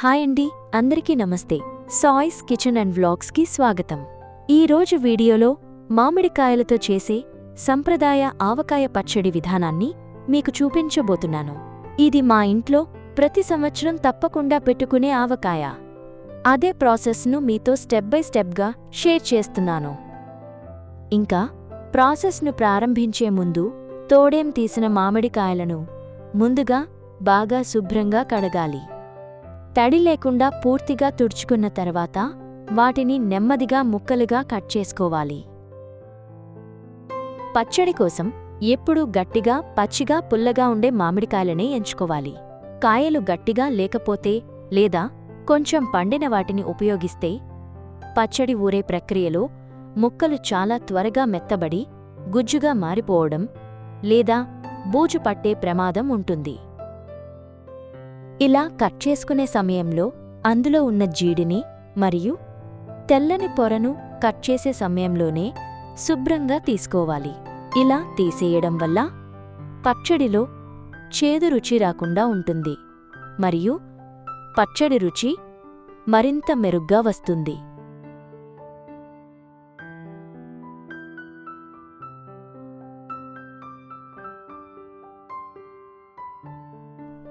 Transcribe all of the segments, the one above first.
Hi అండి అందరికీ నమస్తే. సాయిస్ కిచెన్ అండ్ వ్లాగ్స్కి స్వాగతం. ఈరోజు వీడియోలో మామిడికాయలతో చేసే సంప్రదాయ ఆవకాయ పచ్చడి విధానాన్ని మీకు చూపించబోతున్నాను. ఇది మా ఇంట్లో ప్రతి సంవత్సరం తప్పకుండా పెట్టుకునే ఆవకాయ. అదే ప్రాసెస్ను మీతో స్టెప్ బై స్టెప్గా షేర్ చేస్తున్నాను. ఇంకా ప్రాసెస్ను ప్రారంభించే ముందు తోడేం తీసిన మామిడికాయలను ముందుగా బాగా శుభ్రంగా కడగాలి. తడి లేకుండా పూర్తిగా తుడుచుకున్న తర్వాత వాటిని నెమ్మదిగా ముక్కలుగా కట్ చేసుకోవాలి. పచ్చడి కోసం ఎప్పుడూ గట్టిగా పచ్చిగా పుల్లగా ఉండే మామిడికాయలనే ఎంచుకోవాలి. కాయలు గట్టిగా లేకపోతే లేదా కొంచెం పండిన వాటిని ఉపయోగిస్తే పచ్చడి ఊరే ప్రక్రియలో ముక్కలు చాలా త్వరగా మెత్తబడి గుజ్జుగా మారిపోవడం లేదా బూజు పట్టే ప్రమాదం ఉంటుంది. ఇలా కట్ చేసుకునే సమయంలో అందులో ఉన్న జీడిని మరియు తెల్లని పొరను కట్ చేసే సమయంలోనే శుభ్రంగా తీసుకోవాలి. ఇలా తీసేయడం వల్ల పచ్చడిలో చేదు రుచి రాకుండా ఉంటుంది మరియు పచ్చడి రుచి మరింత మెరుగ్గా వస్తుంది.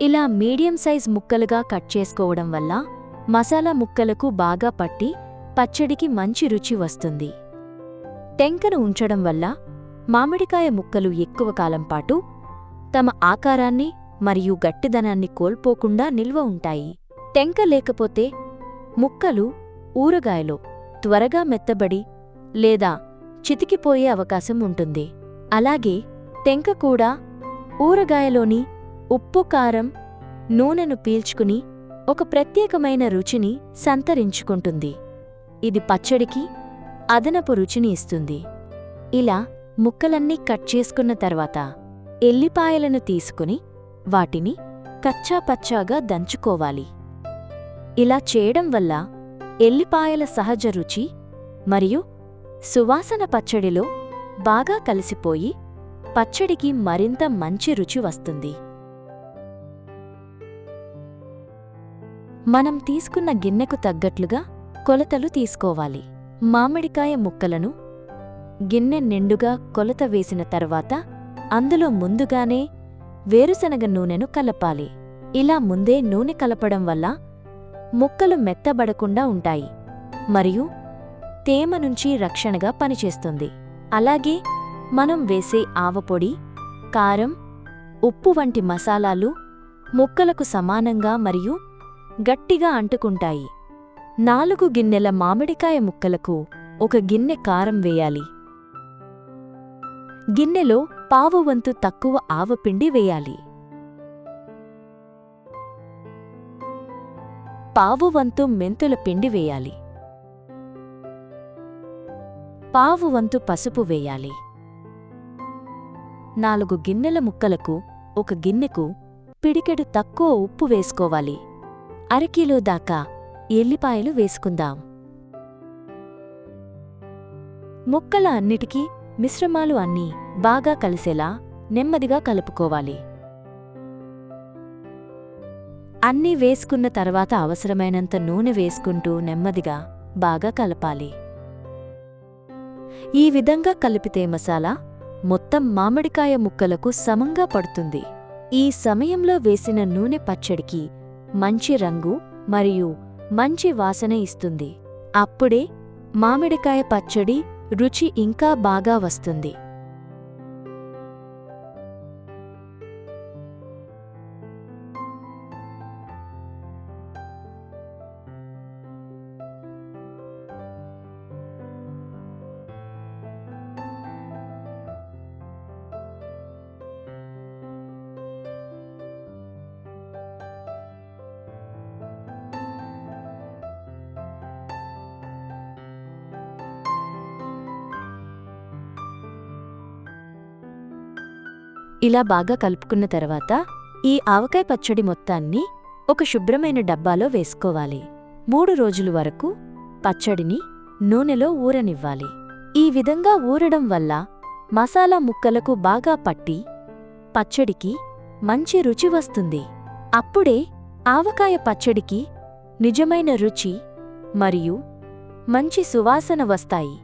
ఇలా మీడియం సైజ్ ముక్కలుగా కట్ చేసుకోవడం వల్ల మసాలా ముక్కలకు బాగా పట్టి పచ్చడికి మంచి రుచి వస్తుంది. టెంకను ఉంచడం వల్ల మామిడికాయ ముక్కలు ఎక్కువ కాలం పాటు తమ ఆకారాన్ని మరియు గట్టిదనాన్ని కోల్పోకుండా నిల్వ ఉంటాయి. టెంక లేకపోతే ముక్కలు ఊరగాయలో త్వరగా మెత్తబడి లేదా చితికిపోయే అవకాశం ఉంటుంది. అలాగే టెంక కూడా ఊరగాయలోని ఉప్పు కారం నూనెను పీల్చుకుని ఒక ప్రత్యేకమైన రుచిని సంతరించుకుంటుంది. ఇది పచ్చడికి అదనపు రుచిని ఇస్తుంది. ఇలా ముక్కలన్నీ కట్ చేసుకున్న తర్వాత ఎల్లిపాయలను తీసుకుని వాటిని కచ్చాపచ్చాగా దంచుకోవాలి. ఇలా చేయడం వల్ల ఎల్లిపాయల సహజ రుచి మరియు సువాసన పచ్చడిలో బాగా కలిసిపోయి పచ్చడికి మరింత మంచి రుచి వస్తుంది. మనం తీసుకున్న గిన్నెకు తగ్గట్లుగా కొలతలు తీసుకోవాలి. మామిడికాయ ముక్కలను గిన్నె నిండుగా కొలత వేసిన తర్వాత అందులో ముందుగానే వేరుశనగ నూనెను కలపాలి. ఇలా ముందే నూనె కలపడం వల్ల ముక్కలు మెత్తబడకుండా ఉంటాయి మరియు తేమ నుంచి రక్షణగా పనిచేస్తుంది. అలాగే మనం వేసే ఆవపొడి కారం ఉప్పు వంటి మసాలాలు ముక్కలకు సమానంగా మరియు గట్టిగా అంటుకుంటాయి. నాలుగు గిన్నెల మామిడికాయ ముక్కలకు ఒక గిన్నె కారం వేయాలి. గిన్నెలో పావు వంతు తక్కువ ఆవపిండి వేయాలి. పావు వంతు మెంతుల పిండి వేయాలి. పావు వంతు పసుపు వేయాలి. నాలుగు గిన్నెల ముక్కలకు ఒక గిన్నెకు పిడికెడు తక్కువ ఉప్పు వేసుకోవాలి. అరకిలో దాకా ఎల్లిపాయలు వేసుకుందాం. ముక్కల అన్నిటికీ మిశ్రమాలు అన్నీ బాగా కలిసేలా నెమ్మదిగా కలుపుకోవాలి. అన్నీ వేసుకున్న తర్వాత అవసరమైనంత నూనె వేసుకుంటూ నెమ్మదిగా బాగా కలపాలి. ఈ విధంగా కలిపితే మసాలా మొత్తం మామిడికాయ ముక్కలకు సమంగా పడుతుంది. ఈ సమయంలో వేసిన నూనె పచ్చడికి మంచి రంగు మరియు మంచి వాసన ఇస్తుంది. అప్పుడే మామిడికాయ పచ్చడి రుచి ఇంకా బాగా వస్తుంది. ఇలా బాగా కలుపుకున్న తర్వాత ఈ ఆవకాయ పచ్చడి మొత్తాన్ని ఒక శుభ్రమైన డబ్బాలో వేసుకోవాలి. మూడు రోజుల వరకు పచ్చడిని నూనెలో ఊరనివ్వాలి. ఈ విధంగా ఊరడం వల్ల మసాలా ముక్కలకు బాగా పట్టి పచ్చడికి మంచి రుచి వస్తుంది. అప్పుడే ఆవకాయ పచ్చడికి నిజమైన రుచి మరియు మంచి సువాసన వస్తాయి.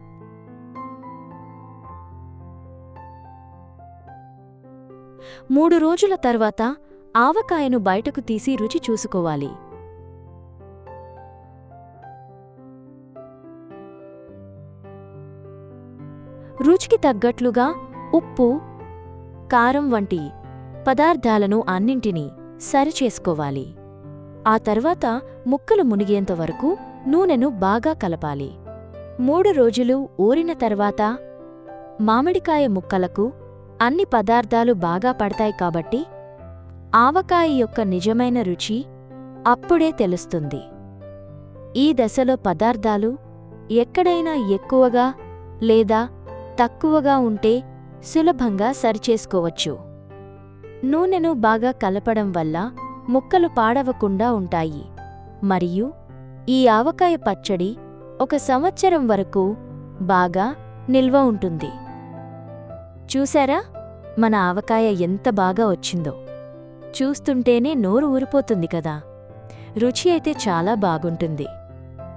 మూడు రోజుల తర్వాత ఆవకాయను బయటకు తీసి రుచి చూసుకోవాలి. రుచికి తగ్గట్లుగా ఉప్పు కారం వంటి పదార్థాలను అన్నింటినీ సరిచేసుకోవాలి. ఆ తర్వాత ముక్కలు మునిగేంత వరకు నూనెను బాగా కలపాలి. మూడు రోజులు ఊరిన తర్వాత మామిడికాయ ముక్కలకు అన్ని పదార్థాలు బాగా పడతాయి కాబట్టి ఆవకాయ యొక్క నిజమైన రుచి అప్పుడే తెలుస్తుంది. ఈ దశలో పదార్థాలు ఎక్కడైనా ఎక్కువగా లేదా తక్కువగా ఉంటే సులభంగా సరిచేసుకోవచ్చు. నూనెను బాగా కలపడం వల్ల ముక్కలు పాడవకుండా ఉంటాయి. మరియు ఈ ఆవకాయ పచ్చడి ఒక సంవత్సరం వరకు బాగా నిల్వ ఉంటుంది. చూశారా? మన ఆవకాయ ఎంత బాగా వచ్చిందో. చూస్తుంటేనే నోరు ఊరిపోతుంది కదా. రుచి అయితే చాలా బాగుంటుంది.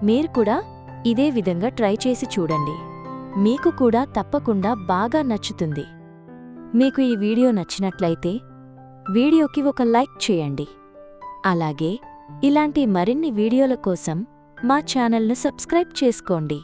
మీరు కూడా ఇదే విధంగా ట్రై చేసి చూడండి. మీకు కూడా తప్పకుండా బాగా నచ్చుతుంది. మీకు ఈ వీడియో నచ్చినట్లయితే వీడియోకి ఒక లైక్ చేయండి. అలాగే ఇలాంటి మరిన్ని వీడియోల కోసం మా ఛానల్ను సబ్స్క్రైబ్ చేసుకోండి.